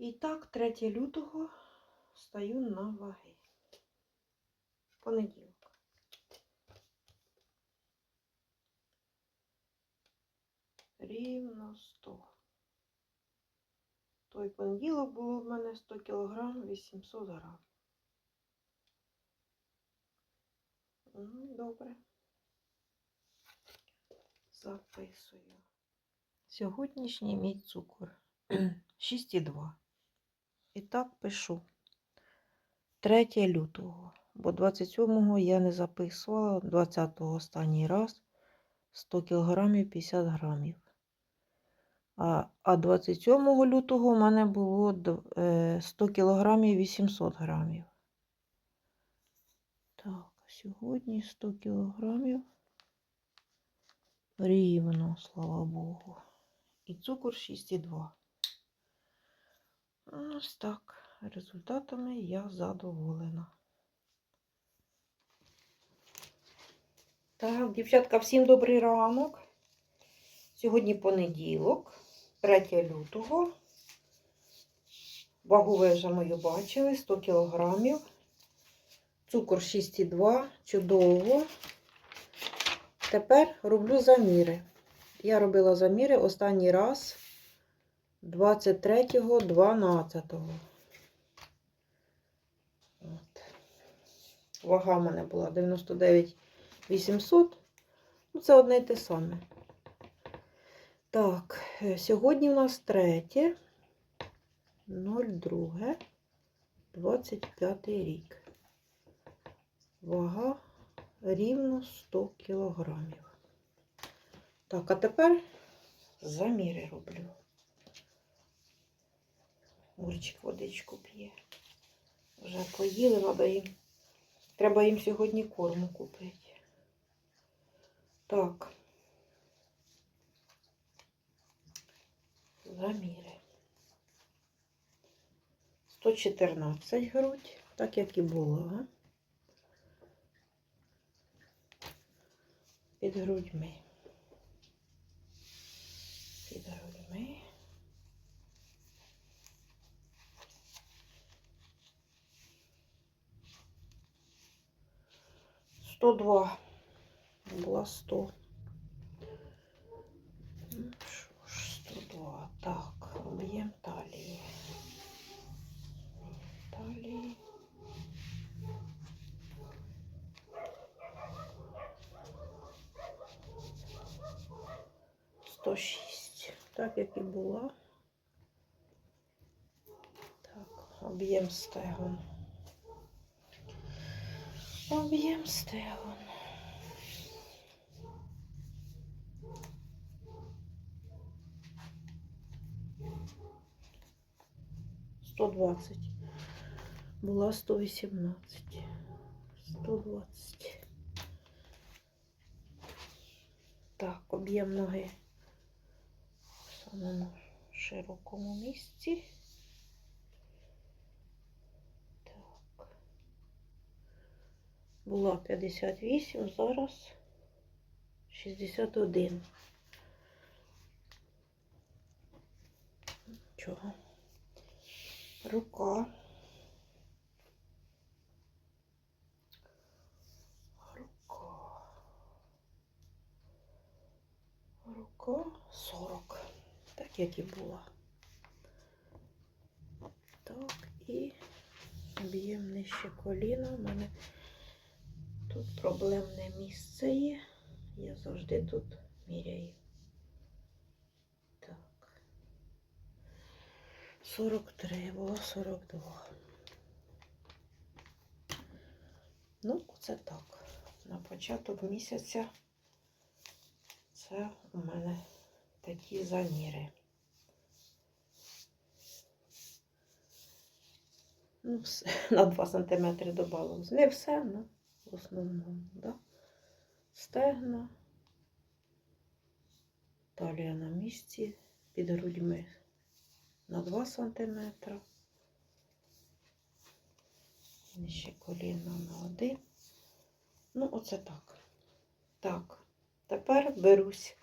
І так, 3 лютого стаю на ваги. Понеділок. Рівно 100. Той понеділок було в мене 100 кг 800 грам. Ну, Добре. Записую. Сьогоднішній мій цукор 6,2. І так пишу 3 лютого, бо 27-го я не записувала, 20-го останній раз 100 кг 50 грамів. А, а 27 лютого у мене було е, 100 кг 800 грамів. Так, сьогодні 100 кілограмів. Рівно, слава Богу. І цукор 6,2. Ось так. Результатами я задоволена. Так, дівчатка, всім добрий ранок. Сьогодні понеділок, 3 лютого. Вагу вже мою бачили, 100 кілограмів. Цукор 6,2, чудово. Тепер роблю заміри. Я робила заміри останній раз 23.12. От. Вага в мене була 99 800. Ну, це одне й те саме. Так, е, сьогодні у нас 3. 02. 25 рік. Вага рівно 100 кілограмів. Так, а тепер заміри роблю. Мурчик водичку п'є. Вже поїли, треба їм. Треба їм сьогодні корму купити. Так. Заміри. 114 грудь, так як і було. а? Під грудьми. Під грудьми. Сто два. Була сто. Ну, Що ж, 102. Так, об'єм талії. Талії. Сто шість. Так, як і була. Так, об'єм стегон. Об'єм стегон. Сто двадцять. Була сто вісімнадцять. Сто двадцять. Так, об'єм ноги в самому широкому місці. Була 58, зараз 61. Чого? Рука. Рука. Рука 40. Так як і була. Так, і об'єм нижче коліна. У мене тут проблемне місце є. Я завжди тут міряю. Так. 43, було 42. Ну, це так. На початок місяця це у мене такі заміри. Ну, все, на 2 см додавалось. Не все, але в основному, да? Стегна, талія на місці, під грудьми на 2 см. Нижче коліна на один. Ну, оце так. Так, тепер берусь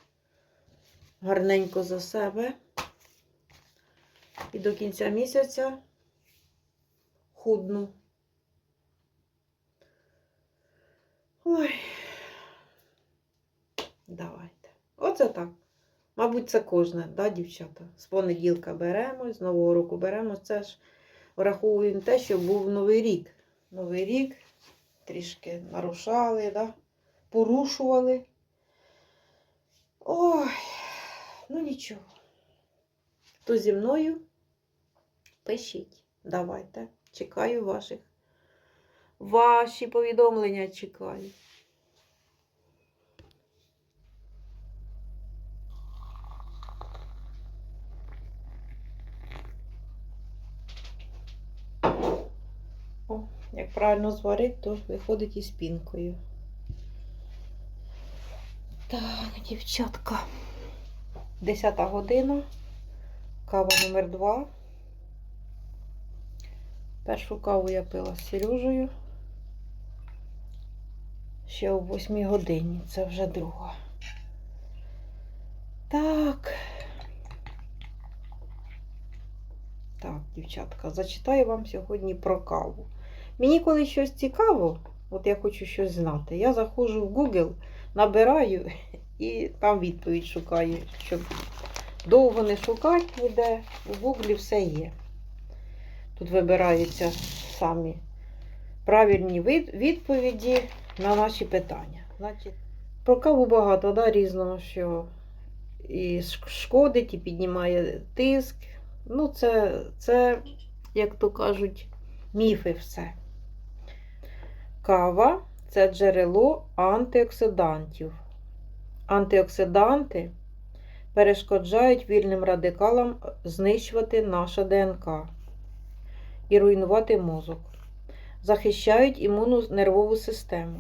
гарненько за себе. І до кінця місяця худну. Ой. Давайте. Оце так. Мабуть, це кожне, да, дівчата? З понеділка беремо, з нового року беремо. Це ж враховуємо те, що був Новий рік. Новий рік трішки нарушали, да? порушували. Ой, ну нічого. Хто зі мною? Пишіть. Давайте. Чекаю ваших. Ваші повідомлення чекаю. О, як правильно зварити, то виходить із пінкою. Так, дівчатка. Десята година. Кава номер два. Першу каву я пила з Сережею. Ще о 8 годині. Це вже друга. Так. Так, дівчатка, зачитаю вам сьогодні про каву. Мені коли щось цікаво, от я хочу щось знати, я заходжу в Google, набираю і там відповідь шукаю, щоб довго не шукати ніде. У Гуглі все є. Тут вибираються самі правильні відповіді на наші питання. Значить, про каву багато да, різного, що і шкодить, і піднімає тиск. Ну, це, це, як то кажуть, міфи все. Кава це джерело антиоксидантів. Антиоксиданти перешкоджають вільним радикалам знищувати наше ДНК і руйнувати мозок, захищають імунну нервову систему.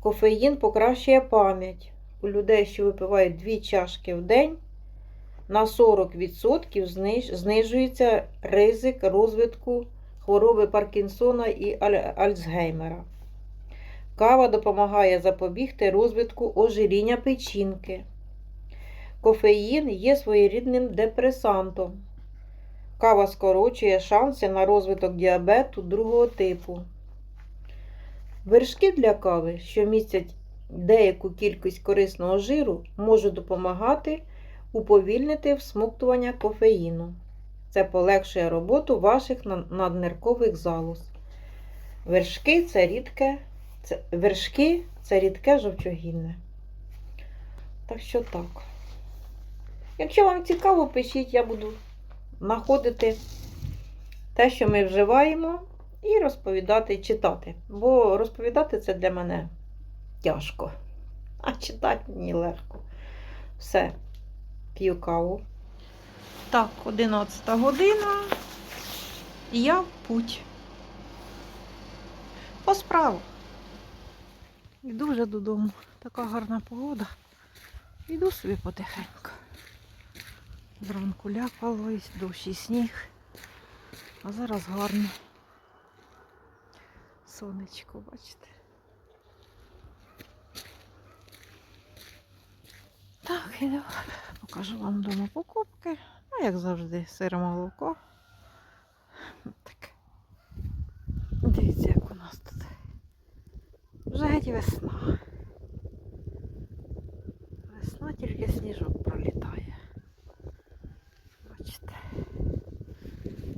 Кофеїн покращує пам'ять. У людей, що випивають 2 чашки в день, на 40% знижується ризик розвитку хвороби Паркінсона і Альцгеймера. Кава допомагає запобігти розвитку ожиріння печінки. Кофеїн є своєрідним депресантом. Кава скорочує шанси на розвиток діабету другого типу. Вершки для кави, що містять деяку кількість корисного жиру, можуть допомагати уповільнити всмоктування кофеїну. Це полегшує роботу ваших на- надниркових залоз. Вершки це рідке, це, вершки це рідке жовчогінне. Так що так. Якщо вам цікаво, пишіть, я буду знаходити те, що ми вживаємо, і розповідати, читати. Бо розповідати це для мене тяжко. А читати мені легко. Все, п'ю каву. Так, 11 година. І я в путь. По справу. Йду вже додому. Така гарна погода. Йду собі потихеньку. Зранку ляпало, дощ і сніг. А зараз гарно. Сонечко, бачите. Так, іду. Покажу вам вдома покупки. Ну, як завжди, сир молоко. Так. Дивіться, як у нас тут. Вже геть весна. Весна тільки сніжок пролітає. Бачите.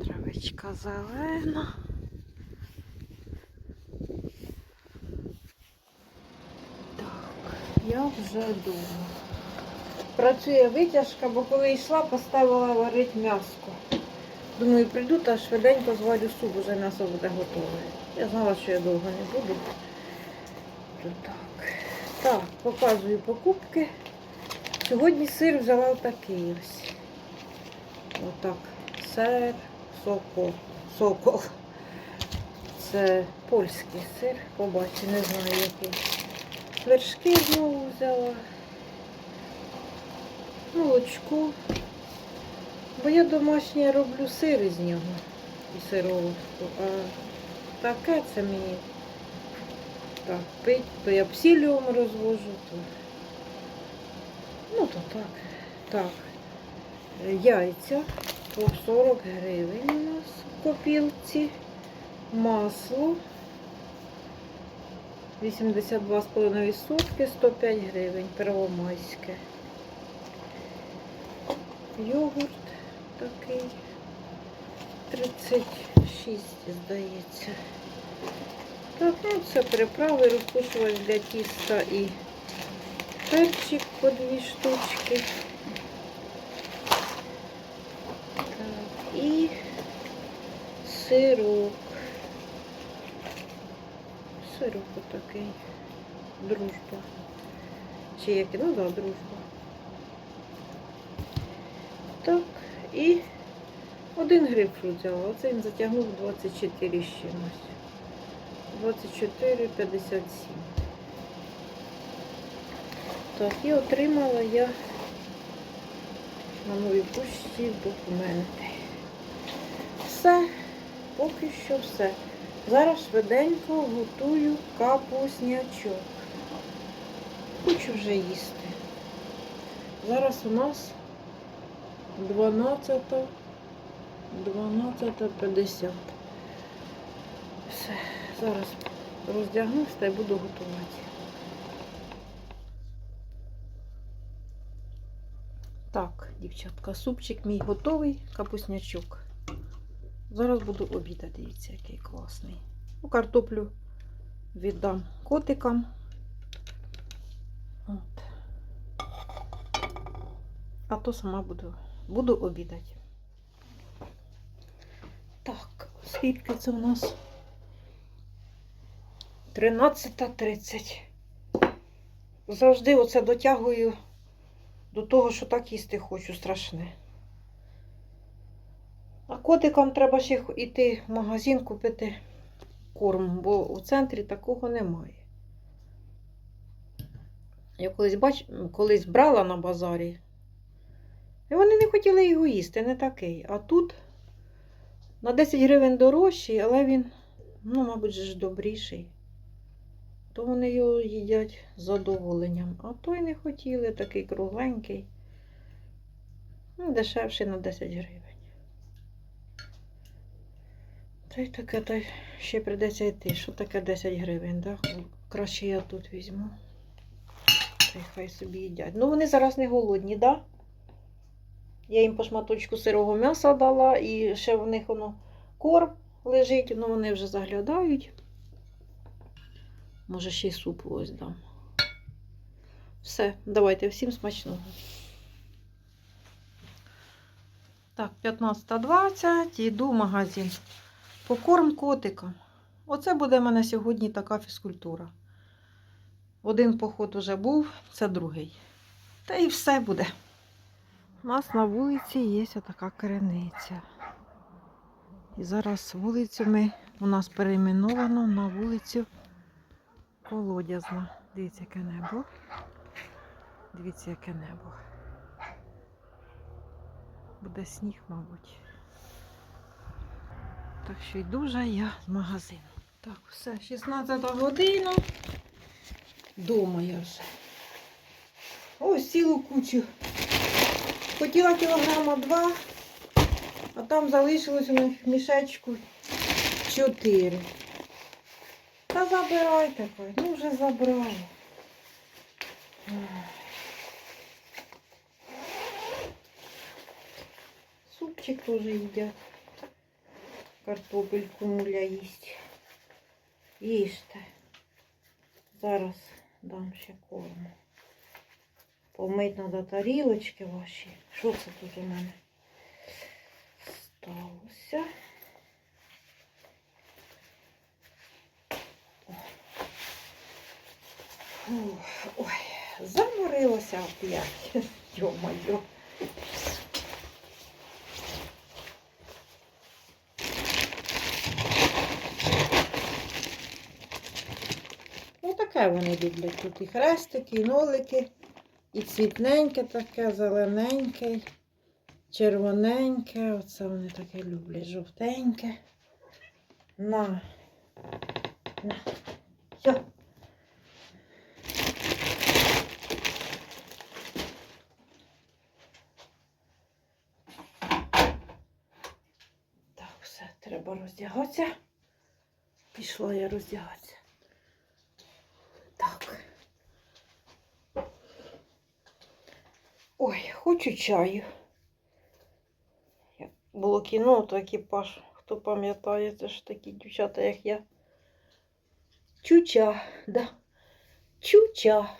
Травичка зелена. Так, я вже вдома. Працює витяжка, бо коли йшла, поставила варити м'яско. Думаю, прийду та швиденько зварю суп, уже м'ясо буде готове. Я знала, що я довго не буду. То Так, так, показую покупки. Сьогодні сир взяла отакий ось. Отак. Сир, сокол. Сокол. Це польський сир, побачу, не знаю який. Вершки знову взяла. Молочко. Бо я домашнє роблю сир із нього і сироватку. А таке це мені так пить, то я псіліум розвожу, то ну то так. Так. Яйця по 40 гривень у нас в копілці. Масло 82,5 сутки, 105 гривень, первомайське. Йогурт такий 36, здається. Так, ну це приправи, розпушувач для тіста і перчик по дві штучки. Так, і сирок. Сирок отакий. Дружба. Чи як? Ну да, дружба. Так, і один грейпфрут взяла. Оце він затягнув 24 з чимось. 24,57. Так, і отримала я на новій пошті документи. Все, поки що все. Зараз швиденько готую капуснячок. Хочу вже їсти. Зараз у нас 12 12.50. Все, зараз роздягнусь та й буду готувати. Так, дівчатка, супчик мій готовий, капуснячок. Зараз буду обідати, дивіться, який класний. Ну, картоплю віддам котикам. От. А то сама буду, буду обідати. Так, скільки це у нас? 13.30. Завжди оце дотягую до того, що так їсти хочу страшне. А котикам треба ще йти в магазин купити корм, бо у центрі такого немає. Я колись бач... колись брала на базарі, і вони не хотіли його їсти, не такий. А тут на 10 гривень дорожчий, але він, ну, мабуть, ж добріший. То вони його їдять з задоволенням. А той не хотіли, такий кругленький. Ну, дешевший на 10 гривень. Та й таке, та й ще прийдеться йти. Що таке 10 гривень, так? Краще я тут візьму. Та й хай собі їдять. Ну, вони зараз не голодні, так? Я їм по шматочку сирого м'яса дала, і ще в них воно корм лежить, ну вони вже заглядають. Може, ще й суп ось дам. Все, давайте всім смачного. Так, 15.20, йду в магазин. Покорм котикам. Оце буде в мене сьогодні така фізкультура. Один поход вже був, це другий. Та і все буде. У нас на вулиці є така криниця. І зараз вулицю ми у нас перейменовано на вулицю Колодязна. Дивіться, яке небо. Дивіться, яке небо. Буде сніг, мабуть. Так що йду вже я з магазину. Так, все, 16 година. Дома я вже. Ось цілу кучу. Хотіла кілограма два, а там залишилось у них мішечку чотири. Та забирайте, ну вже забрала. Супчик теж їдять. Картопельку муля їсть. Їжте. Зараз дам ще корму. Помить треба тарілочки ваші. Що це тут у мене сталося? Ой, заморилася опять. Йо-моє. Хай вони люблять тут і хрестики, і нолики, і цвітненьке таке, зелененьке, червоненьке. Оце вони таке люблять, жовтеньке. На. На. Все. Так, все, треба роздягатися. Пішла я роздягатися. Ой, хочу чаю. Було кіно, то екіпаж, хто пам'ятає, це ж такі дівчата, як я. Чуча, да. Чуча.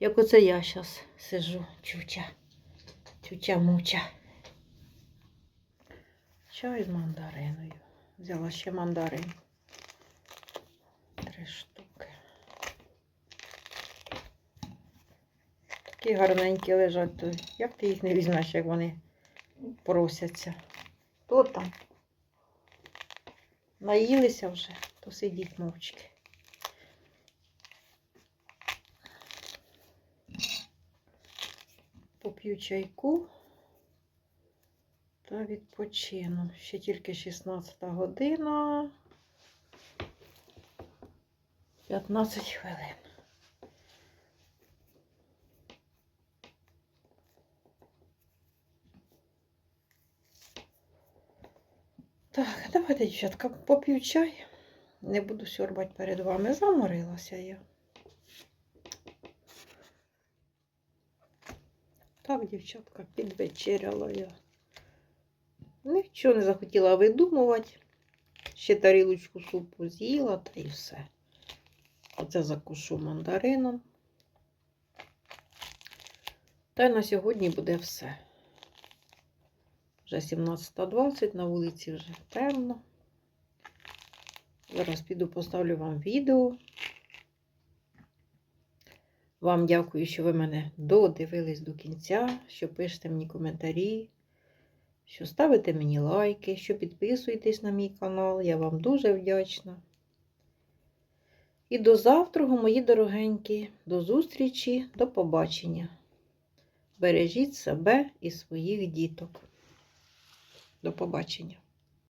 Як оце я зараз сижу. Чуча. Чуча-муча. Чай з мандариною. Взяла ще мандарин. Три штуки. Такі гарненькі лежать. То як ти їх не візьмеш, як вони просяться? Хто там? Наїлися вже, то сидіть мовчки. Поп'ю чайку та відпочину. Ще тільки 16 година. 15 хвилин. Так, давайте, дівчатка, поп'ю чай. Не буду сьорбати перед вами. Заморилася я. Так, дівчатка, підвечеряла я. Нічого не захотіла видумувати. Ще тарілочку супу з'їла та і все. Оце закушу мандарином. Та й на сьогодні буде все. Вже 17.20, на вулиці вже темно. Зараз піду поставлю вам відео. Вам дякую, що ви мене додивились до кінця, що пишете мені коментарі, що ставите мені лайки, що підписуєтесь на мій канал. Я вам дуже вдячна. І до завтра, мої дорогенькі, до зустрічі, до побачення. Бережіть себе і своїх діток. До побачення.